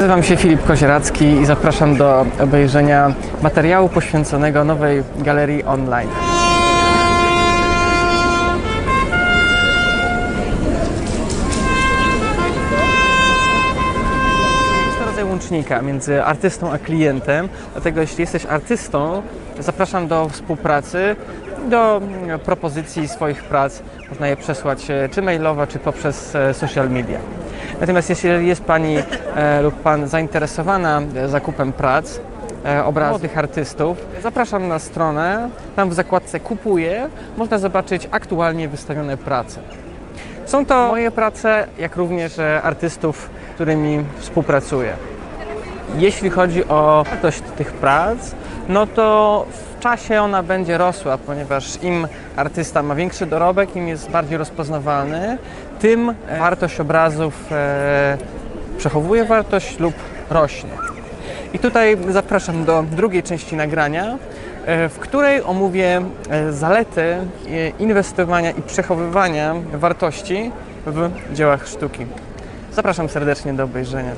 Nazywam się Filip Kozieracki i zapraszam do obejrzenia materiału poświęconego nowej galerii online. Jest rodzaj łącznika między artystą a klientem, dlatego jeśli jesteś artystą, zapraszam do współpracy, do propozycji swoich prac. Można je przesłać e, czy mailowo, czy poprzez e, social media. Natomiast jeśli jest Pani e, lub Pan zainteresowana e, zakupem prac, e, obrazów artystów, zapraszam na stronę. Tam w zakładce Kupuję można zobaczyć aktualnie wystawione prace. Są to moje prace, jak również e, artystów, z którymi współpracuję. Jeśli chodzi o wartość tych prac, no to w czasie ona będzie rosła, ponieważ im artysta ma większy dorobek, im jest bardziej rozpoznawalny, tym e, wartość obrazów e, przechowuje wartość lub rośnie. I tutaj zapraszam do drugiej części nagrania, e, w której omówię zalety inwestowania i przechowywania wartości w dziełach sztuki. Zapraszam serdecznie do obejrzenia.